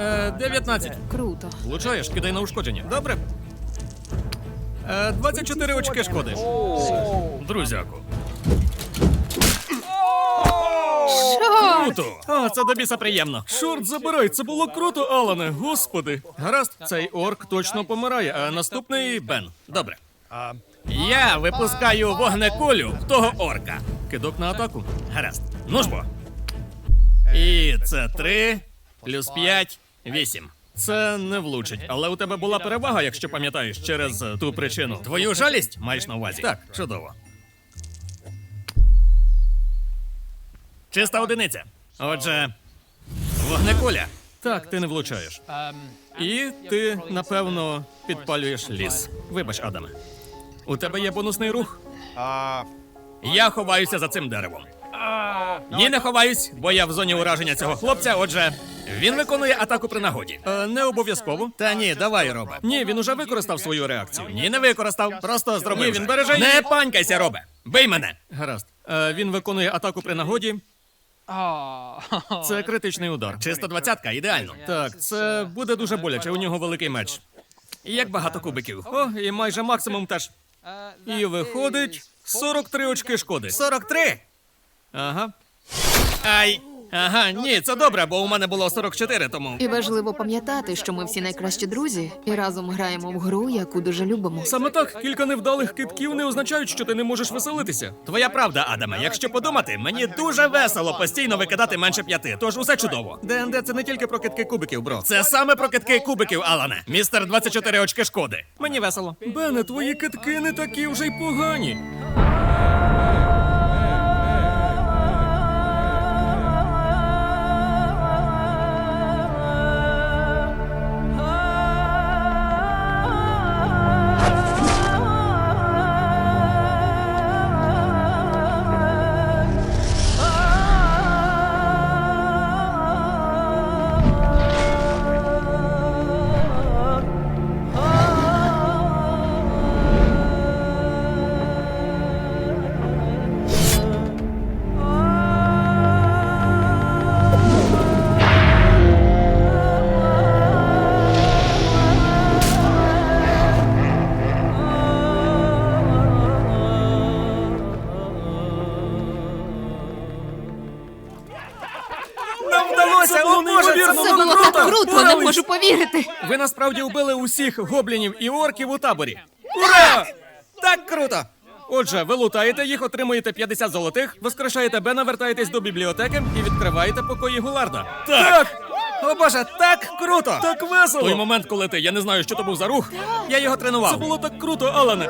Е, 19. Круто. Влучаєш, кидай на ушкодження. Добре. Е, 24 очки шкоди. Друзяку. Що? Круто! О, це до біса приємно. Чорт забирай, це було круто, Алане, господи. Гаразд, цей орк точно помирає, а наступний Бен. Добре. Я випускаю вогнекулю в того орка. Кидок на атаку. Гаразд. Ну ж бо. І це три плюс п'ять, вісім. Це не влучить, але у тебе була перевага, якщо пам'ятаєш, через е, ту причину. Твою жалість маєш на увазі? Так, чудово. Чиста одиниця. Отже, вогнекуля. Так, ти не влучаєш. І ти, напевно, підпалюєш ліс. Вибач, Адаме. У тебе є бонусний рух? Я ховаюся за цим деревом. Ні, не ховаюсь, бо я в зоні ураження цього хлопця. Отже, він виконує атаку при нагоді. Е, не обов'язково. Та ні, давай, робе. Ні, він уже використав свою реакцію. Ні, не використав. Просто зробив. Ні, він береже. Не панькайся, робе. Бий мене. Гаразд. Е, він виконує атаку при нагоді. Це критичний удар. Чисто двадцятка, ідеально. Так, це буде дуже боляче. У нього великий меч. І як багато кубиків. О, і майже максимум теж. І виходить 43 очки шкоди. 43? Ага. Ай. Ага, ні, це добре, бо у мене було 44, тому. І важливо пам'ятати, що ми всі найкращі друзі і разом граємо в гру, яку дуже любимо. Саме так, кілька невдалих китків не означають, що ти не можеш веселитися. Твоя правда, Адаме. Якщо подумати, мені дуже весело постійно викидати менше п'яти. Тож усе чудово. ДНД це не тільки про китки кубиків, бро. Це саме про китки кубиків, Алане. Містер 24 очки шкоди. Мені весело. Бене, твої китки не такі вже й погані. Круто, не можу повірити. Ви насправді вбили усіх гоблінів і орків у таборі. Ура! Так круто! Отже, ви лутаєте їх, отримуєте 50 золотих, воскрешаєте Бена, вертаєтесь до бібліотеки і відкриваєте покої Гуларда. Так! О боже, так круто! Так весело! Той момент, коли ти, я не знаю, що то був за рух. Я його тренував. Це було так круто, Алане.